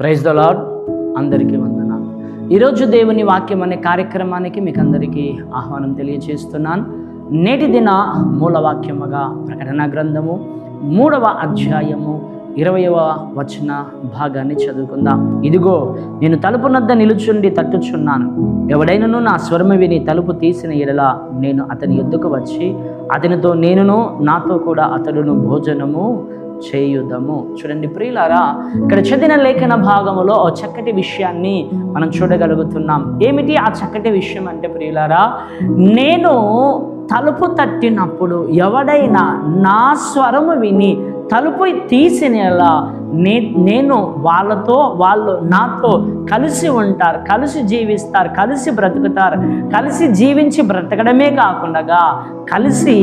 Praise the lord అందరికీ వందనాలు. ఈరోజు దేవుని వాక్యం అనే కార్యక్రమానికి మీకు అందరికీ ఆహ్వానం తెలియజేస్తున్నాను నేటి దిన మూలవాక్యముగా ప్రకటన గ్రంథము మూడవ అధ్యాయము ఇరవయవ వచన భాగాన్ని చదువుకుందాం. ఇదిగో నేను తలుపునద్ద నిలుచుండి తట్టుచున్నాను. ఎవడైనను నా స్వరము విని తలుపు తీసిన ఎడల నేను అతని ఎద్దుకు వచ్చి అతనితో నేనును నాతో కూడా అతడును భోజనము చేయుదము. చూడండి ప్రియులారా ఇక్కడ చదివిన లేఖన భాగములో ఓ చక్కటి విషయాన్ని మనం చూడగలుగుతున్నాం. ఏమిటి ఆ చక్కటి విషయం అంటే ప్రియులారా నేను తలుపు తట్టినప్పుడు ఎవడైనా నా స్వరము విని తలుపు తీసినలా నే నేను వాళ్ళతో వాళ్ళు నాతో కలిసి ఉంటారు కలిసి జీవిస్తారు కలిసి బ్రతుకుతారు కలిసి జీవించి బ్రతకడమే కాకుండా కలిసి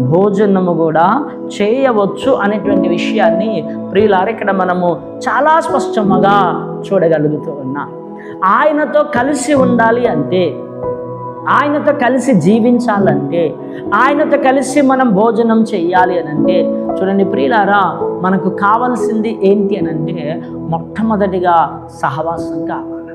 భోజనము కూడా చేయవచ్చు అనేటువంటి విషయాన్ని ప్రియులారు ఇక్కడ మనము చాలా స్పష్టంగా చూడగలుగుతూ ఉన్నాం. ఆయనతో కలిసి ఉండాలి అంటే ఆయనతో కలిసి జీవించాలంటే ఆయనతో కలిసి మనం భోజనం చేయాలి అని అంటే చూడండి ప్రియులారా మనకు కావాల్సింది ఏంటి అని అంటే మొట్టమొదటిగా సహవాసం కావాలి.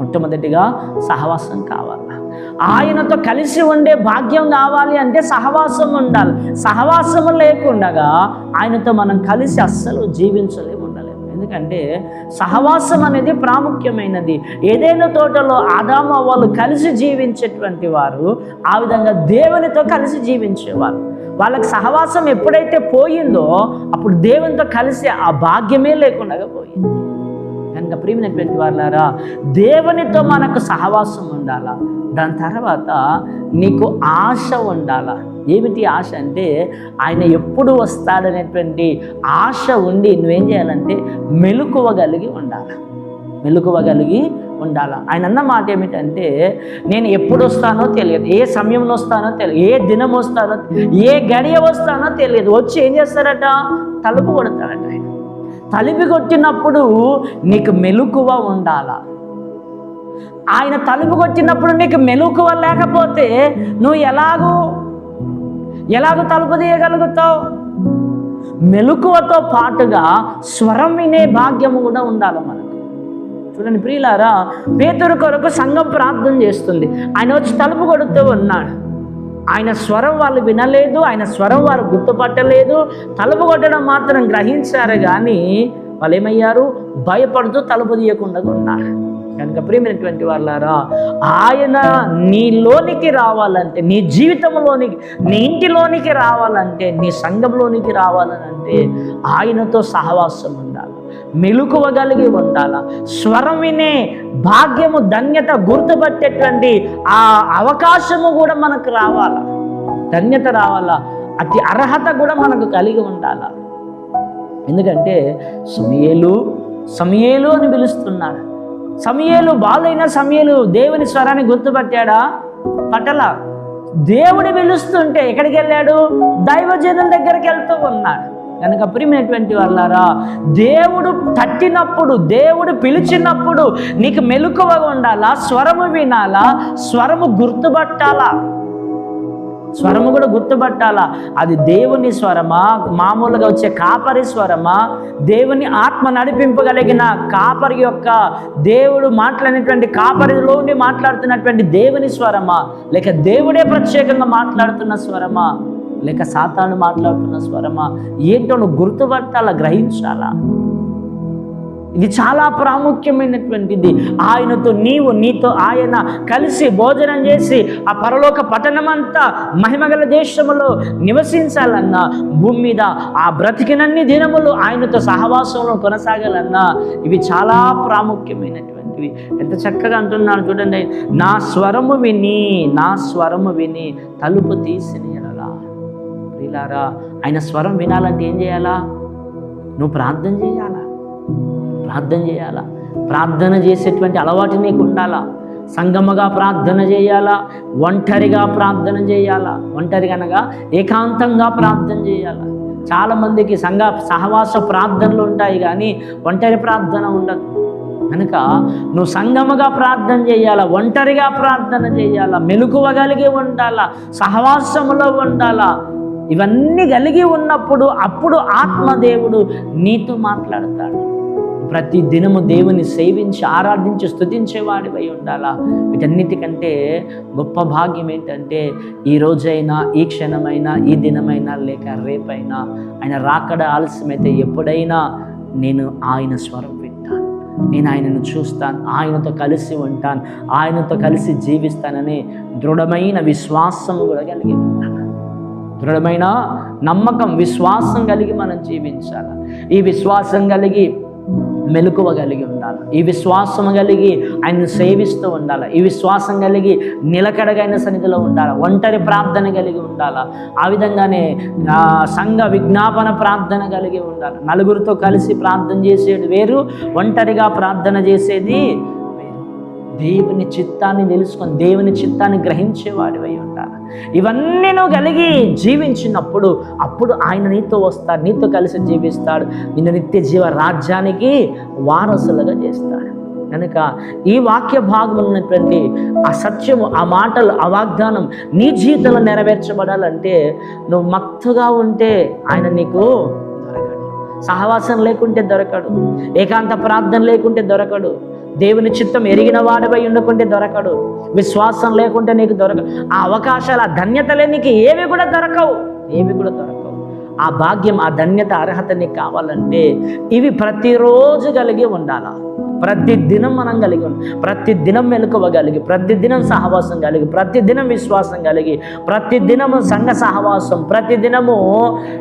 మొట్టమొదటిగా సహవాసం కావాలి. ఆయనతో కలిసి ఉండే భాగ్యం కావాలి అంటే సహవాసం ఉండాలి. సహవాసము లేకుండగా ఆయనతో మనం కలిసి అస్సలు జీవించలేము ఉండలేము. ఎందుకంటే సహవాసం అనేది ప్రాముఖ్యమైనది. ఏదైనా తోటలో ఆదామ వాళ్ళు కలిసి జీవించేటువంటి వారు ఆ విధంగా దేవునితో కలిసి జీవించేవారు. వాళ్ళకి సహవాసం ఎప్పుడైతే పోయిందో అప్పుడు దేవునితో కలిసి ఆ భాగ్యమే లేకుండా పోయింది. కనుక ప్రియమైనటువంటి వాళ్ళారా దేవునితో మనకు సహవాసం ఉండాలా? దాని తర్వాత నీకు ఆశ ఉండాలా? ఏమిటి ఆశ అంటే ఆయన ఎప్పుడు వస్తాడనేటువంటి ఆశ ఉండి నువ్వేం చేయాలంటే మెలుకువగలిగి ఉండాలి. మెలుకువగలిగి ఉండాలా. ఆయన అన్న మాట ఏమిటంటే నేను ఎప్పుడు వస్తానో తెలియదు. ఏ సమయంలో వస్తానో తెలియదు. ఏ దినం వస్తానో ఏ గడియ వస్తానో తెలియదు. వచ్చి ఏం చేస్తారట? తలుపు కొడతాడట ఆయన. తలుపు కొట్టినప్పుడు నీకు మెలకువ ఉండాలా. ఆయన తలుపు కొట్టినప్పుడు నీకు మెలకువ లేకపోతే నువ్వు ఎలాగూ ఎలాగో తలుపు తీయగలుగుతావు? మెలకువతో పాటుగా స్వరం వినే భాగ్యము కూడా ఉండాలి మనకు. చూడండి ప్రియులారా పేతురు కొరకు సంఘం ప్రార్థన చేస్తుంది. ఆయన వచ్చి తలుపు కొడుతూ ఉన్నాడు. ఆయన స్వరం వాళ్ళు వినలేదు ఆయన స్వరం వారు గుర్తుపట్టలేదు. తలుపు కొట్టడం మాత్రం గ్రహించారు కానీ వాళ్ళు ఏమయ్యారు భయపడుతూ తలుపు తీయకుండా ఉన్నారు కనుక ప్రియమైనటువంటి వాళ్ళారా ఆయన నీలోనికి రావాలంటే నీ జీవితంలోనికి నీ ఇంటిలోనికి రావాలంటే నీ సంఘంలోనికి రావాలనంటే ఆయనతో సహవాసం మెలుకువగలిగి ఉండాల? స్వరం వినే భాగ్యము ధన్యత గుర్తుపట్టేటువంటి ఆ అవకాశము కూడా మనకు రావాల? ధన్యత రావాలా? అతి అర్హత కూడా మనకు కలిగి ఉండాలా? ఎందుకంటే సమయలు సమయలు అని పిలుస్తున్నారు. సమయలు బాలైన సమయలు దేవుని స్వరాన్ని గుర్తుపట్టాడా? పటల దేవుడు పిలుస్తుంటే ఎక్కడికి వెళ్ళాడు దైవజనుల దగ్గరికి వెళ్తూ ఉన్నాడు. కనుక ప్రియమైనటువంటి వాళ్ళారా దేవుడు తట్టినప్పుడు దేవుడు పిలిచినప్పుడు నీకు మెలకువగా ఉండాలా? స్వరము వినాలా? స్వరము గుర్తుపట్టాలా? స్వరము కూడా గుర్తుపట్టాలా? అది దేవుని స్వరమా? మామూలుగా వచ్చే కాపరి స్వరమా? దేవుని ఆత్మ నడిపింపగలిగిన కాపరి యొక్క దేవుడు మాట్లాడినటువంటి కాపరిలోని మాట్లాడుతున్నటువంటి దేవుని స్వరమా? లేక దేవుడే ప్రత్యేకంగా మాట్లాడుతున్న స్వరమా? లేక సాతాను మాట్లాడుతున్న స్వరమా? ఏంటో నువ్వు గుర్తుపట్టాలా గ్రహించాలా? ఇది చాలా ప్రాముఖ్యమైనటువంటిది. ఆయనతో నీవు నీతో ఆయన కలిసి భోజనం చేసి ఆ పరలోక పట్టణమంతా మహిమగల దేశములో నివసించాలన్నా భూమి మీద ఆ బ్రతికినన్ని దినములు ఆయనతో సహవాసంలో కొనసాగాలన్నా ఇవి చాలా ప్రాముఖ్యమైనటువంటివి. ఎంత చక్కగా అంటున్నాను చూడండి. నా స్వరము విని నా స్వరము విని తలుపు తీసిన ప్రియులారా ఆయన స్వరం వినాలంటే ఏం చేయాలా? నువ్వు ప్రార్థన చేయాలా? ప్రార్థన చేయాలా? ప్రార్థన చేసేటువంటి అలవాటు నీకు ఉండాలా? సంగమగా ప్రార్థన చేయాలా? ఒంటరిగా ప్రార్థన చేయాలా? ఒంటరిగనగా ఏకాంతంగా ప్రార్థన చేయాలా? చాలామందికి సంఘ సహవాస ప్రార్థనలు ఉంటాయి కానీ ఒంటరి ప్రార్థన ఉండదు. కనుక నువ్వు సంగమగా ప్రార్థన చేయాలా? ఒంటరిగా ప్రార్థన చేయాలా? మెలకువగలిగి ఉండాలా? సహవాసములో ఉండాలా? ఇవన్నీ కలిగి ఉన్నప్పుడు అప్పుడు ఆత్మదేవుడు నీతో మాట్లాడతాడు. ప్రతి దినము దేవుని సేవించి ఆరాధించి స్థుతించేవాడివై ఉండాలా? వీటన్నిటికంటే గొప్ప భాగ్యం ఏంటంటే ఈ రోజైనా ఈ క్షణమైనా ఈ దినమైనా లేక రేపైనా ఆయన రాకడ ఆలస్యమైతే ఎప్పుడైనా నేను ఆయన స్వరం వింటాను. నేను ఆయనను చూస్తాను ఆయనతో కలిసి ఉంటాను ఆయనతో కలిసి జీవిస్తానని దృఢమైన విశ్వాసం కూడా కలిగి ఉంటాను. దృఢమైన నమ్మకం విశ్వాసం కలిగి మనం జీవించాలి? ఈ విశ్వాసం కలిగి మెలకువ కలిగి ఉండాలి? ఈ విశ్వాసం కలిగి ఆయన్ని సేవిస్తూ ఉండాలి? ఈ విశ్వాసం కలిగి నిలకడగైన సన్నిధిలో ఉండాలి? ఒంటరి ప్రార్థన కలిగి ఉండాలి? ఆ విధంగానే సంఘ విజ్ఞాపన ప్రార్థన కలిగి ఉండాలి? నలుగురితో కలిసి ప్రార్థన చేసేది వేరు ఒంటరిగా ప్రార్థన చేసేది దేవుని చిత్తాన్ని తెలుసుకొని దేవుని చిత్తాన్ని గ్రహించేవాడివై ఉండాలి? ఇవన్నీ నువ్వు కలిగి జీవించినప్పుడు అప్పుడు ఆయన నీతో వస్తాడు నీతో కలిసి జీవిస్తాడు నిన్ను నిత్య జీవ రాజ్యానికి వారసులుగా చేస్తాడు. కనుక ఈ వాక్య భాగంలో ఉన్నటువంటి ఆ సత్యము ఆ మాటలు ఆ వాగ్దానం నీ జీవితంలో నెరవేర్చబడాలంటే నువ్వు మత్తుగా ఉంటే ఆయన నీకు సహవాసం లేకుంటే దొరకడు. ఏకాంత ప్రార్థన లేకుంటే దొరకడు. దేవుని చిత్తం ఎరిగిన వాడిపై ఉండకుంటే దొరకడు. విశ్వాసం లేకుంటే నీకు దొరకదు ఆ అవకాశాలు ఆ ధన్యతలే నీకు ఏవి కూడా దొరకవు. ఏవి కూడా దొరకవు. ఆ భాగ్యం ఆ ధన్యత అర్హత నీకు కావాలంటే ఇవి ప్రతిరోజు కలిగి ఉండాలా? ప్రతి దినం మనం కలిగి ఉండాలి ప్రతి దినం మెలకువగలిగి ప్రతి దినం సహవాసం కలిగి ప్రతి దినం విశ్వాసం కలిగి ప్రతి దినము సంఘ సహవాసం ప్రతి దినము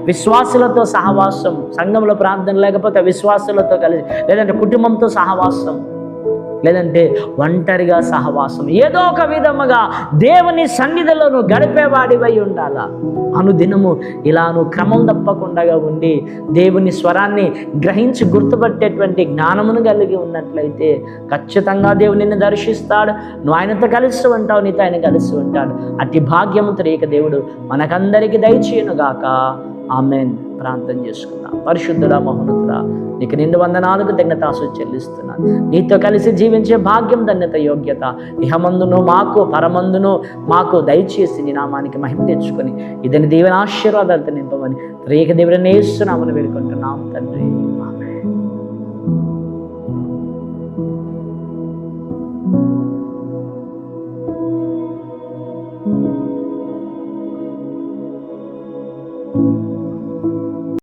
విశ్వాసులతో సహవాసం సంఘంలో ప్రార్థన లేకపోతే విశ్వాసులతో కలిసి లేదంటే కుటుంబంతో సహవాసం. లేదంటే ఒంటరిగా సహవాసం ఏదో ఒక విధముగా దేవుని సన్నిధిలో నువ్వు గడిపేవాడివై ఉండాలా. అనుదినము ఇలా నువ్వు క్రమం తప్పకుండా ఉండి దేవుని స్వరాన్ని గ్రహించి గుర్తుపట్టేటువంటి జ్ఞానమును కలిగి ఉన్నట్లయితే ఖచ్చితంగా దేవుని నిన్ను దర్శిస్తాడు. నువ్వు ఆయనతో కలిసి ఉంటావు నీతో ఆయన కలిసి ఉంటాడు. అతి భాగ్యము త్రేక దేవుడు మనకందరికీ దయచేయనుగాక. ఆమెన్. ప్రార్థన చేసుకుందాం. పరిశుద్ధుడా మహోన్నతుడ నీకు నిండు వందనాలకు ధన్యతాసు చెల్లిస్తున్నాను. నీతో కలిసి జీవించే భాగ్యం ధన్యత యోగ్యత ఇహమందును మాకు పరమందును మాకు దయచేసి నీ నామానికి మహిమ తెచ్చుకొని ఇదని దేవుని ఆశీర్వాదాలతో నింపమని రేఖ దేవుడిని వేస్తున్నామని వేడుకుంటున్నాం తండ్రి.